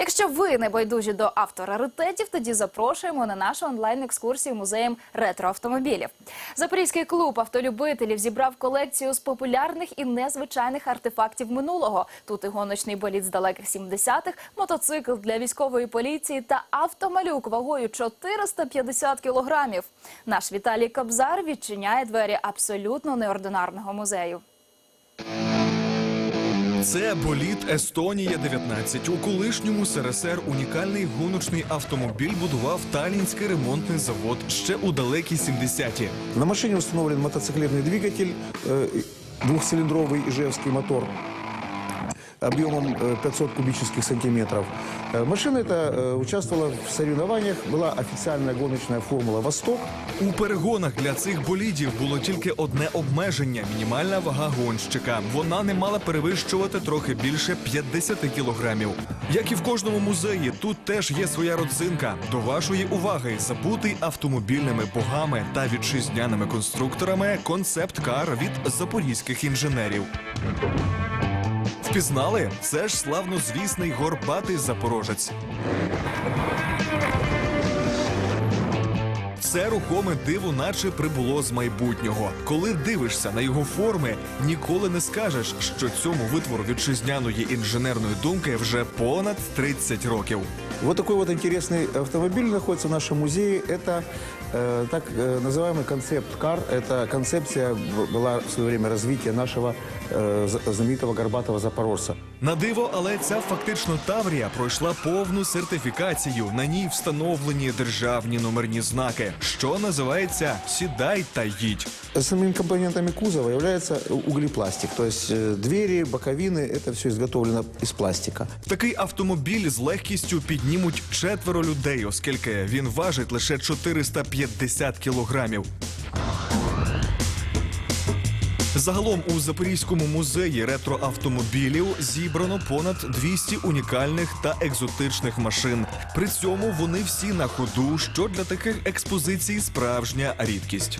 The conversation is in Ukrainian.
Якщо ви не байдужі до автораритетів, тоді запрошуємо на нашу онлайн-екскурсію музеєм ретроавтомобілів. Запорізький клуб автолюбителів зібрав колекцію з популярних і незвичайних артефактів минулого. Тут і гоночний болід з далеких 70-х, мотоцикл для військової поліції та автомалюк вагою 450 кілограмів. Наш Віталій Кобзар відчиняє двері абсолютно неординарного музею. Це боліт Естонія 19 У колишньому СРСР унікальний гоночний автомобіль будував Талінський ремонтний завод ще у далекі 70-ті. На машине установлен мотоциклетный двигатель, э, двухцилиндровый ижевский мотор объемом э, 500 кубических сантиметров. Э, Машина эта э, участвовала в соревнованиях, была официальная гоночная формула «Восток». У перегонах для цих болідів було тільки одне обмеження мінімальна вага гонщика. Вона не мала перевищувати трохи більше 50 кілограмів. Як і в кожному музеї, тут теж є своя родзинка. До вашої уваги забутий автомобільними богами та вітчизняними конструкторами концепт-кар від запорізьких інженерів. Впізнали? Це ж славнозвісний горбатий запорожець. Це рухоме диво, наче прибуло з майбутнього. Коли дивишся на його форми, ніколи не скажеш, що цьому витвору вітчизняної інженерної думки вже понад 30 років. Вот такой вот интересный автомобиль в нашем музее. Это э, так э, называемый концепт-кар. Это концепция б- была в свое время развития нашего э, за- знаменитого горбатого запорожца. На диво, але ця фактично Таврія пройшла повну сертифікацію. На ній встановлені державні номерні знаки, що називається Сідай та їдь. Основными компонентами кузова является углепластик. То есть э, двери, боковины, это все изготовлено из пластика. Такий автомобіль з легкістю піднімуть четверо людей, оскільки він важить лише 450 кілограмів. Загалом у Запорізькому музеї ретроавтомобілів зібрано понад 200 унікальних та екзотичних машин. При цьому вони всі на ходу, що для таких експозицій справжня рідкість.